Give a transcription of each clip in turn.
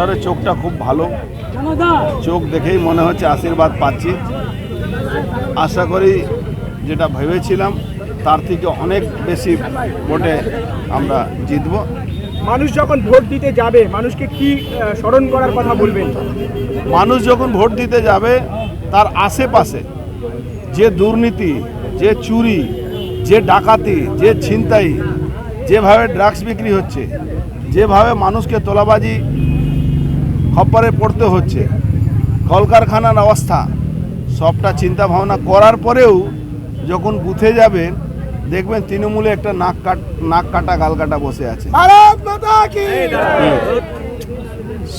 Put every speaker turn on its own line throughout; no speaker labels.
ডক্টরের চোখটা খুব ভালো। চোখ দেখেই মনে হচ্ছে আশীর্বাদ পাচ্ছি। আশা করি যেটা ভেবেছিলাম তার থেকে অনেক বেশি ভোটে আমরা জিতব।
মানুষ যখন ভোট দিতে যাবে মানুষকে কি স্মরণ করার কথা বলবেন?
মানুষ যখন ভোট দিতে যাবে তার আশেপাশে যে দুর্নীতি যে চুরি যে ডাকাতি যে ছিনতাই যেভাবে ড্রাগস বিক্রি হচ্ছে যেভাবে মানুষকে তোলাবাজি খপ্পরে পড়তে হচ্ছে। কলকারখানার অবস্থা। সবটা চিন্তা ভাবনা করার পরেও যখন বুথে যাবেন দেখবেন তৃণমূলে একটা নাক কাট নাক কাটা গাল কাটা বসে আছে।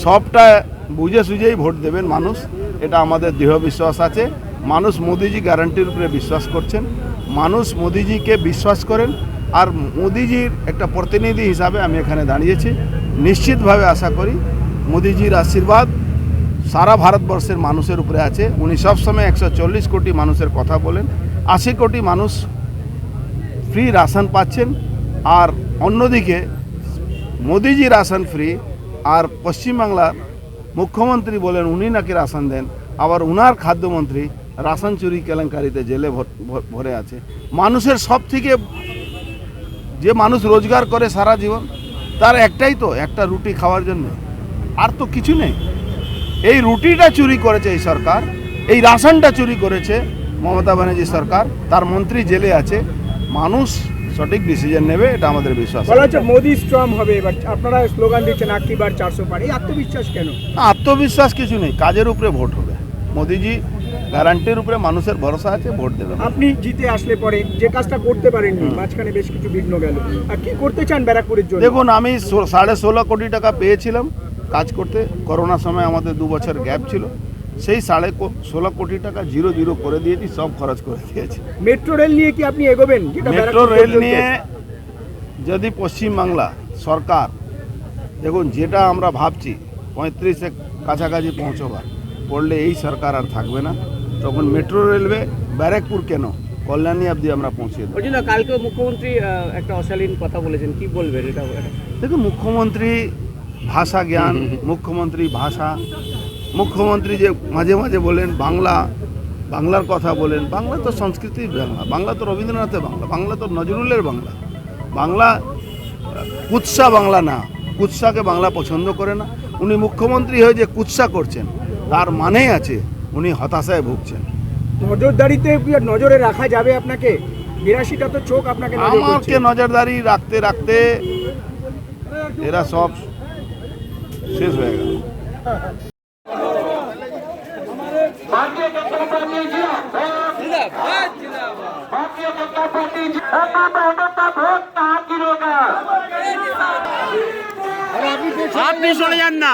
সবটা বুঝে সুঝেই ভোট দেবেন মানুষ। এটা আমাদের দৃঢ় বিশ্বাস আছে। মানুষ মোদিজি গ্যারান্টির উপরে বিশ্বাস করছেন। মানুষ মোদিজিকে বিশ্বাস করেন। আর মোদিজির একটা প্রতিনিধি হিসাবে আমি এখানে দাঁড়িয়েছি। নিশ্চিতভাবে আশা করি মোদিজির আশীর্বাদ সারা ভারতবর্ষের মানুষের উপরে আছে। উনি সবসময় একশো চল্লিশ কোটি মানুষের কথা বলেন। আশি কোটি মানুষ ফ্রি রাশন পাচ্ছেন। আর অন্যদিকে মোদিজি রাশন ফ্রি আর পশ্চিমবাংলার মুখ্যমন্ত্রী বলেন, উনি নাকি রাশন দেন। আবার উনার খাদ্যমন্ত্রী রাশন চুরি কেলেঙ্কারিতে জেলে ভর- আছে। মানুষের সব থেকে যে মানুষ রোজগার করে সারা জীবন, তার একটাই তো, একটা রুটি খাওয়ার জন্য। আর তো কিছু নেই। এই রুটিটা চুরি করেছে এই সরকার এই রাশনটা চুরি করেছে মমতা ব্যানার্জি সরকার তার মন্ত্রী জেলে আছে। মানুষ সঠিক ডিসিশন নেবে এটা আমাদের বিশ্বাস।
বলা হচ্ছে মোদি স্ট্রং হবে এবার আপনারা স্লোগান দিচ্ছেন আটটি বার চারশো পার। এই আত্মবিশ্বাস কেন?
আত্মবিশ্বাস কিছু নেই কাজের উপরে ভোট হবে। মোদিজি গ্যারান্টির উপরে মানুষের ভরসা আছে ভোট দেবে
আপনি জিতে আসলে পরে যে কাজটা করতে পারেননি মাঝখানে বেশ কিছু বিঘ্ন গেল। আর কি করতে চান ব্যারাকপুরের জন্য?
দেখুন আমি সাড়ে ষোলো কোটি টাকা পেয়েছিলাম কাজ করতে। করোনা সময় আমাদের দু বছর গ্যাপ ছিল। সেই সাড়ে ষোলো কোটি টাকা জিরো জিরো করে দিয়েছি সব খরচ করে দিয়েছি।
মেট্রো রেল নিয়ে কি আপনি এগোবেন?
মেট্রো রেল নিয়ে যদি পশ্চিমবাংলা সরকার দেখুন যেটা আমরা ভাবছি পঁয়ত্রিশে কাছাকাছি পৌঁছবার পড়লে এই সরকার আর থাকবে না। তখন মেট্রো রেলওয়ে ব্যারাকপুর কেন? কল্যাণী অবধি আমরা পৌঁছে দেবো।
কালকে মুখ্যমন্ত্রী একটা অশালীন কথা বলেছেন। কি বলবেন এটা?
দেখুন মুখ্যমন্ত্রী ভাষা জ্ঞান মুখ্যমন্ত্রী ভাষা। মুখ্যমন্ত্রী যে মাঝে মাঝে বলেন বাংলা বাংলার কথা বলেন বাংলা তো সংস্কৃতির বাংলা বাংলা তো রবীন্দ্রনাথের বাংলা বাংলা তো নজরুলের বাংলা। বাংলা কুৎসা বাংলা না কুৎসাকে বাংলা পছন্দ করে না। উনি মুখ্যমন্ত্রী হয়ে যে কুৎসা করছেন তার মানেই আছে উনি হতাশায় ভুগছেন।
নজরদারিতে নজরে রাখা যাবে আপনাকে? বিরাশিটা তো চোখ আপনাকে
আমাকে নজরদারি রাখতে রাখতে এরা সব শেষ হয়ে গেল।
ভারতীয় জনতা পার্টি ভারতীয় জনতা পার্টি ভোট তাহার কি
আপনি চলে যান না।